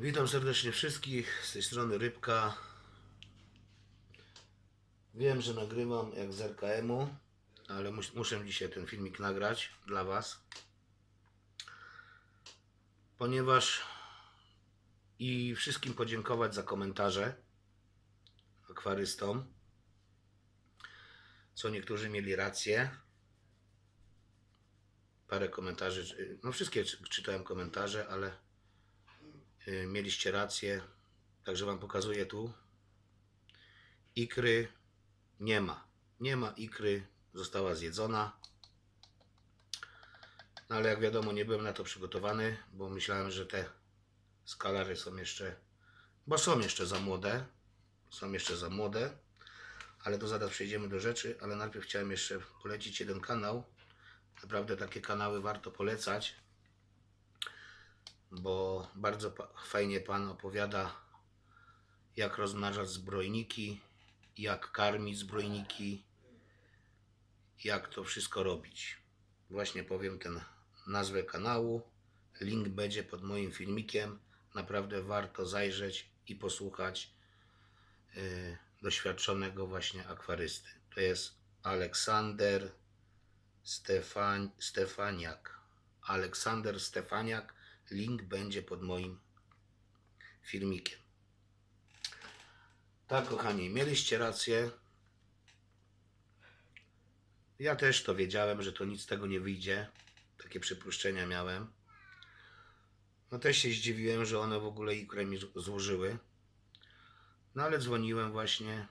Witam serdecznie wszystkich, z tej strony Rybka. Wiem, że nagrywam jak z RKM-u, ale mus, muszę dzisiaj ten filmik nagrać dla Was. Ponieważ i wszystkim podziękować za komentarze akwarystom. Co niektórzy mieli rację. Parę komentarzy, no wszystkie czy- czytałem komentarze, ale Mieliście rację, także Wam pokazuję tu. Ikry nie ma. Nie ma ikry, została zjedzona. No ale jak wiadomo, nie byłem na to przygotowany, bo myślałem, że te skalary są jeszcze, bo są jeszcze za młode. Są jeszcze za młode, ale to zaraz przejdziemy do rzeczy. Ale najpierw chciałem jeszcze polecić jeden kanał. Naprawdę takie kanały warto polecać bo bardzo fajnie Pan opowiada, jak rozmnażać zbrojniki, jak karmić zbrojniki, jak to wszystko robić. Właśnie powiem ten nazwę kanału. Link będzie pod moim filmikiem. Naprawdę warto zajrzeć i posłuchać y, doświadczonego właśnie akwarysty. To jest Aleksander Stefan, Stefaniak. Aleksander Stefaniak. Link będzie pod moim filmikiem. Tak, kochani, mieliście rację. Ja też to wiedziałem, że to nic z tego nie wyjdzie. Takie przypuszczenia miałem. No też się zdziwiłem, że one w ogóle ikrę mi złożyły. No ale dzwoniłem właśnie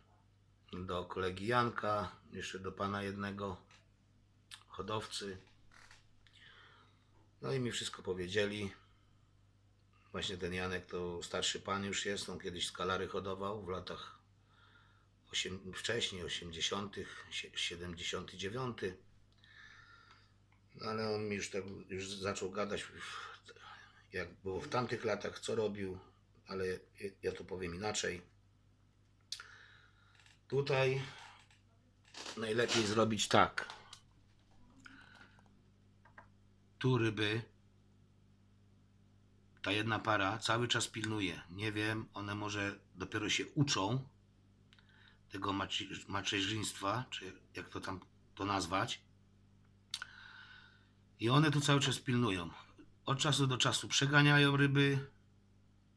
do kolegi Janka, jeszcze do pana jednego hodowcy. No i mi wszystko powiedzieli. Właśnie ten Janek to starszy pan już jest, on kiedyś skalary hodował w latach wcześniej, 80., sie- 79. No ale on mi już tak już zaczął gadać, jak było w tamtych latach, co robił, ale ja to powiem inaczej. Tutaj najlepiej zrobić tak. Tu ryby ta jedna para cały czas pilnuje. Nie wiem, one może dopiero się uczą tego maci- macierzyństwa, czy jak to tam to nazwać. I one tu cały czas pilnują. Od czasu do czasu przeganiają ryby,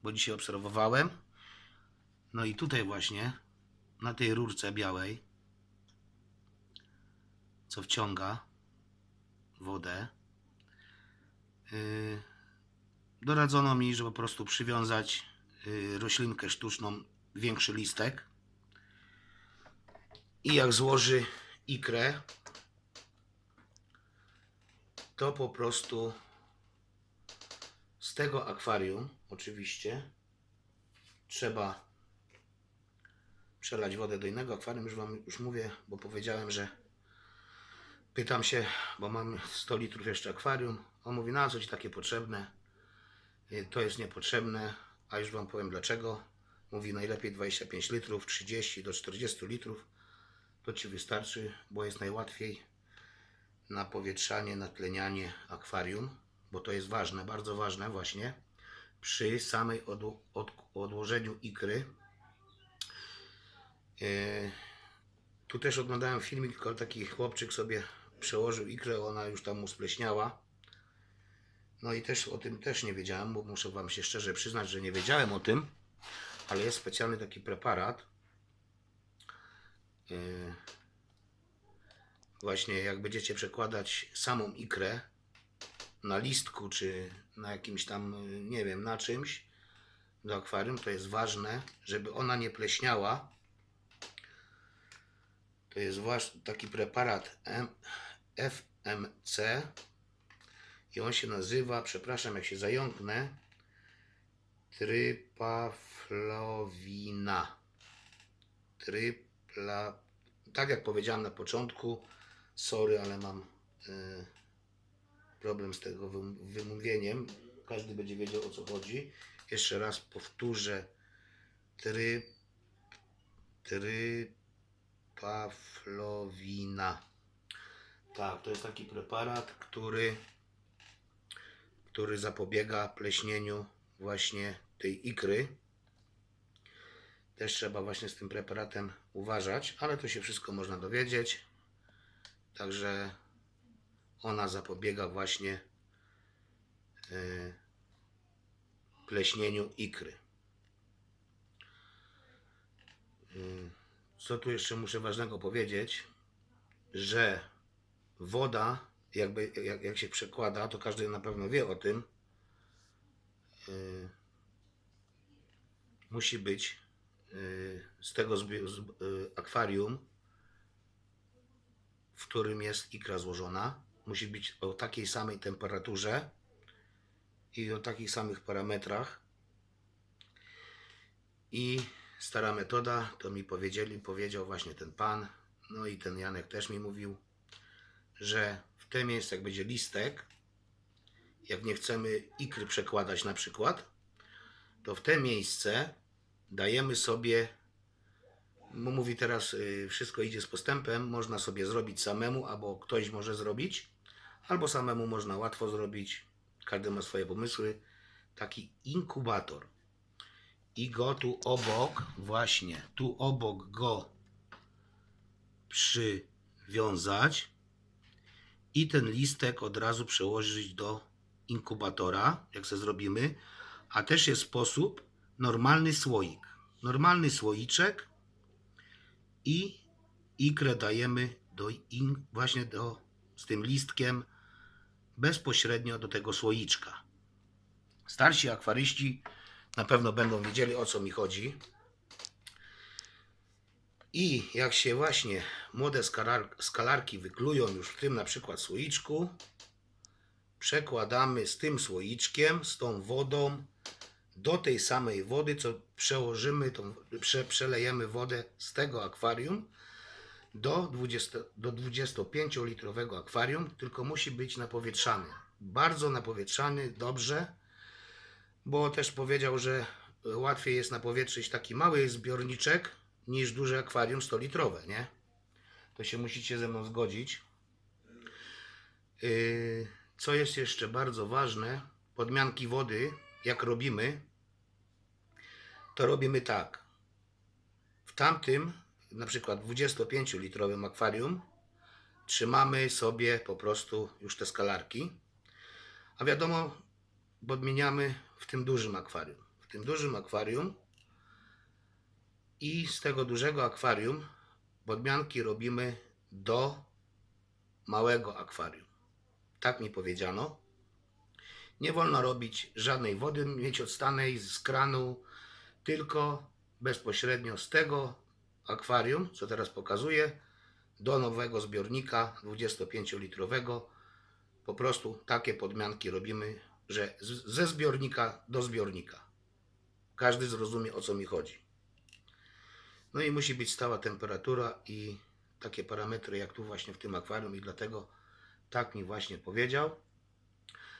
bo dzisiaj obserwowałem. No i tutaj właśnie, na tej rurce białej, co wciąga wodę, yy, doradzono mi, że po prostu przywiązać y, roślinkę sztuczną, większy listek. I jak złoży ikrę, to po prostu z tego akwarium oczywiście trzeba przelać wodę do innego akwarium, już Wam już mówię, bo powiedziałem, że pytam się, bo mam 100 litrów jeszcze akwarium, on mówi, na co Ci takie potrzebne? Y, To jest niepotrzebne, a już Wam powiem dlaczego. Mówi najlepiej 25 litrów, 30 do 40 litrów. To Ci wystarczy, bo jest najłatwiej na powietrzanie, natlenianie akwarium, bo to jest ważne, bardzo ważne właśnie przy samej od, odłożeniu ikry. Yy, tu też oglądałem filmik, tylko taki chłopczyk sobie przełożył ikrę, ona już tam mu spleśniała. No i też o tym też nie wiedziałem, bo muszę Wam się szczerze przyznać, że nie wiedziałem o tym, ale jest specjalny taki preparat. Yy, właśnie jak będziecie przekładać samą ikrę na listku, czy na jakimś tam, yy, nie wiem, na czymś do akwarium, to jest ważne, żeby ona nie pleśniała. To jest właśnie taki preparat FMC i on się nazywa, przepraszam jak się zająknę, trypaflowina. Trypla... Tak jak powiedziałem na początku, sorry, ale mam y, problem z tego wym- wymówieniem. Każdy będzie wiedział o co chodzi. Jeszcze raz powtórzę. Tryp... Trypaflowina. Tak, to jest taki preparat, który który zapobiega pleśnieniu właśnie tej ikry. Też trzeba właśnie z tym preparatem uważać, ale to się wszystko można dowiedzieć. Także ona zapobiega właśnie e, pleśnieniu ikry. Y, Co tu jeszcze muszę ważnego powiedzieć, że woda, jakby, jak, jak się przekłada, to każdy na pewno wie o tym, y, musi być y, z tego z, y, akwarium, w którym jest ikra złożona, musi być o takiej samej temperaturze i o takich samych parametrach. I stara metoda, to mi powiedzieli, powiedział właśnie ten pan, no i ten Janek też mi mówił, że te miejsce, jak będzie listek, jak nie chcemy ikry przekładać na przykład, to w te miejsce dajemy sobie, mówi teraz, y, wszystko idzie z postępem, można sobie zrobić samemu, albo ktoś może zrobić, albo samemu można łatwo zrobić, każdy ma swoje pomysły, taki inkubator. I go tu obok, właśnie tu obok go przywiązać i ten listek od razu przełożyć do inkubatora, jak se zrobimy. A też jest sposób normalny słoik. Normalny słoiczek i ikrę dajemy do in, właśnie do, z tym listkiem bezpośrednio do tego słoiczka. Starsi akwaryści na pewno będą wiedzieli o co mi chodzi. I jak się właśnie młode skalar, skalarki wyklują już w tym na przykład słoiczku, przekładamy z tym słoiczkiem, z tą wodą do tej samej wody, co przełożymy, tą, prze, przelejemy wodę z tego akwarium do, 20, do 25-litrowego akwarium, tylko musi być napowietrzany. Bardzo napowietrzany, dobrze, bo też powiedział, że łatwiej jest napowietrzyć taki mały zbiorniczek niż duże akwarium 100-litrowe, nie? To się musicie ze mną zgodzić. Yy, Co jest jeszcze bardzo ważne, podmianki wody, jak robimy, to robimy tak. W tamtym, na przykład 25-litrowym akwarium, trzymamy sobie po prostu już te skalarki, a wiadomo, podmieniamy w tym dużym akwarium. W tym dużym akwarium i z tego dużego akwarium podmianki robimy do małego akwarium. Tak mi powiedziano. Nie wolno robić żadnej wody mieć odstanej z kranu, tylko bezpośrednio z tego akwarium, co teraz pokazuję, do nowego zbiornika 25-litrowego. Po prostu takie podmianki robimy, że ze zbiornika do zbiornika. Każdy zrozumie o co mi chodzi. No i musi być stała temperatura i takie parametry jak tu właśnie w tym akwarium i dlatego tak mi właśnie powiedział.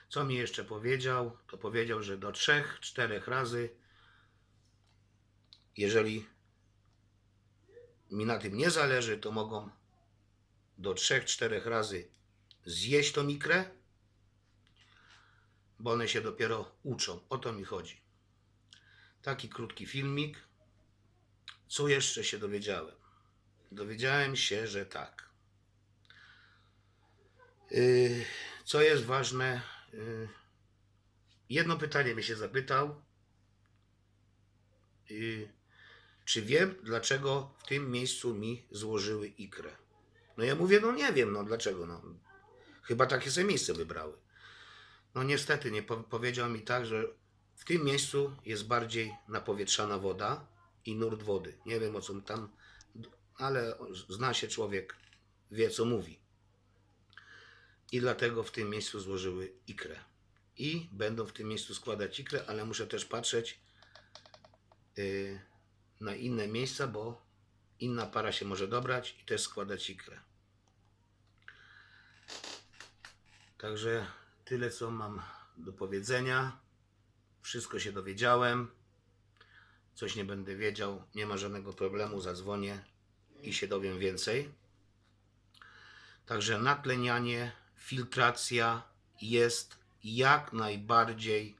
Co mi jeszcze powiedział? To powiedział, że do 3-4 razy, jeżeli mi na tym nie zależy, to mogą do 3-4 razy zjeść tą mikrę, bo one się dopiero uczą. O to mi chodzi. Taki krótki filmik. Co jeszcze się dowiedziałem? Dowiedziałem się, że tak. Yy, Co jest ważne? yy, Jedno pytanie mnie się zapytał. Yy, Czy wiem, dlaczego w tym miejscu mi złożyły ikrę? No ja mówię, no nie wiem, no dlaczego? No, chyba takie sobie miejsce wybrały. No niestety, nie po, powiedział mi tak, że w tym miejscu jest bardziej napowietrzana woda i nurt wody. Nie wiem o co tam, ale zna się człowiek, wie co mówi. I dlatego w tym miejscu złożyły ikrę. I będą w tym miejscu składać ikrę, ale muszę też patrzeć yy, na inne miejsca, bo inna para się może dobrać i też składać ikrę. Także tyle co mam do powiedzenia. Wszystko się dowiedziałem. Coś nie będę wiedział, nie ma żadnego problemu, zadzwonię i się dowiem więcej. Także natlenianie, filtracja jest jak najbardziej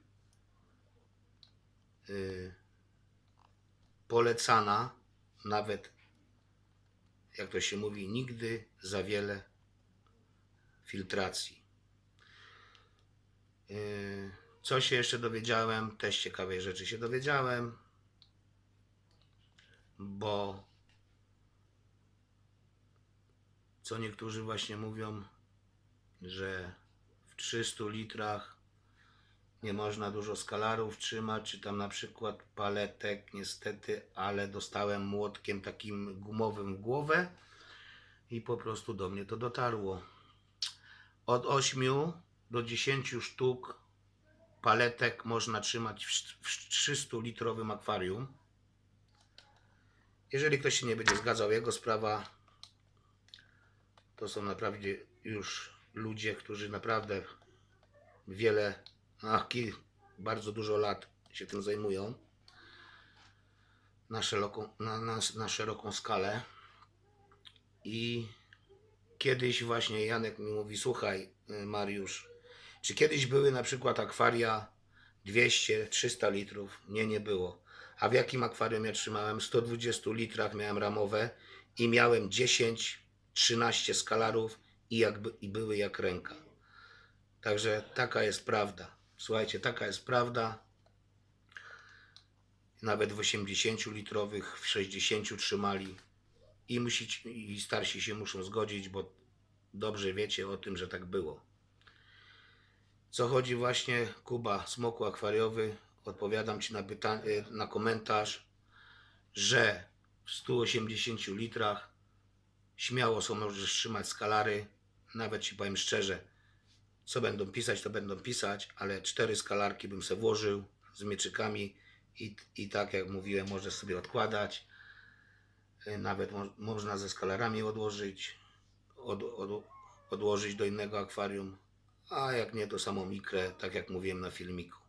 y, polecana, nawet jak to się mówi, nigdy za wiele filtracji. Y, Co się jeszcze dowiedziałem? Też ciekawej rzeczy się dowiedziałem, bo co niektórzy właśnie mówią, że w 300 litrach nie można dużo skalarów trzymać, czy tam na przykład paletek, niestety, ale dostałem młotkiem takim gumowym w głowę i po prostu do mnie to dotarło. Od 8 do 10 sztuk paletek można trzymać w w 300 litrowym akwarium. Jeżeli ktoś się nie będzie zgadzał, jego sprawa, to są naprawdę już ludzie, którzy naprawdę wiele, a ki, bardzo dużo lat się tym zajmują na szeroką, na, na, na szeroką skalę. I kiedyś właśnie Janek mi mówi, słuchaj y, Mariusz, czy kiedyś były na przykład akwaria 200-300 litrów? Nie, nie było. A w jakim akwarium ja trzymałem? 120 litrach miałem ramowe i miałem 10-13 skalarów i, jakby, i były jak ręka. Także taka jest prawda. Słuchajcie, taka jest prawda. Nawet w 80 litrowych, w 60 trzymali. I, I starsi się muszą zgodzić, bo dobrze wiecie o tym, że tak było. Co chodzi właśnie, Kuba, smoku akwariowy, odpowiadam Ci na, pytanie, na komentarz, że w 180 litrach śmiało są możesz trzymać skalary. Nawet Ci powiem szczerze, co będą pisać, to będą pisać, ale cztery skalarki bym se włożył z mieczykami i, i tak jak mówiłem, możesz sobie odkładać. Y, Nawet mo, można ze skalarami odłożyć, od, od, odłożyć do innego akwarium, a jak nie, to samą mikrę, tak jak mówiłem na filmiku.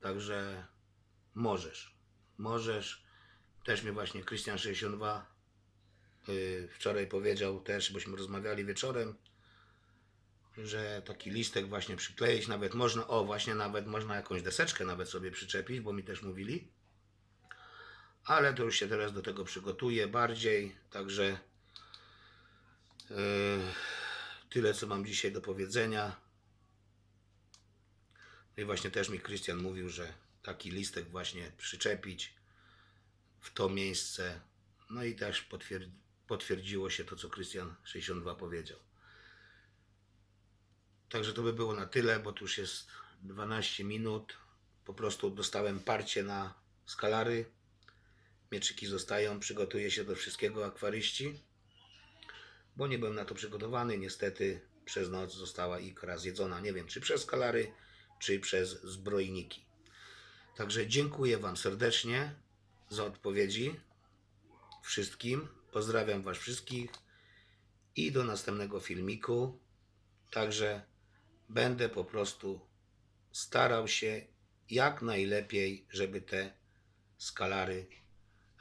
Także możesz, możesz. Też mi właśnie Krystian62 y, wczoraj powiedział też, bośmy rozmawiali wieczorem, że taki listek właśnie przykleić, nawet można, o właśnie nawet można jakąś deseczkę nawet sobie przyczepić, bo mi też mówili. Ale to już się teraz do tego przygotuję bardziej, także yy, tyle co mam dzisiaj do powiedzenia. I właśnie też mi Krystian mówił, że taki listek właśnie przyczepić w to miejsce. No i też potwier- potwierdziło się to, co Krystian 62 powiedział. Także to by było na tyle, bo tu już jest 12 minut. Po prostu dostałem parcie na skalary. Mieczyki zostają, przygotuję się do wszystkiego akwaryści. Bo nie byłem na to przygotowany. Niestety przez noc została ikra zjedzona. Nie wiem, czy przez skalary, czy przez zbrojniki. Także dziękuję Wam serdecznie za odpowiedzi. Wszystkim. Pozdrawiam Was wszystkich. I do następnego filmiku. Także będę po prostu starał się jak najlepiej, żeby te skalary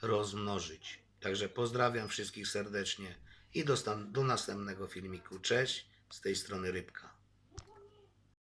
rozmnożyć. Także pozdrawiam wszystkich serdecznie i do, do następnego filmiku. Cześć, z tej strony Rybka.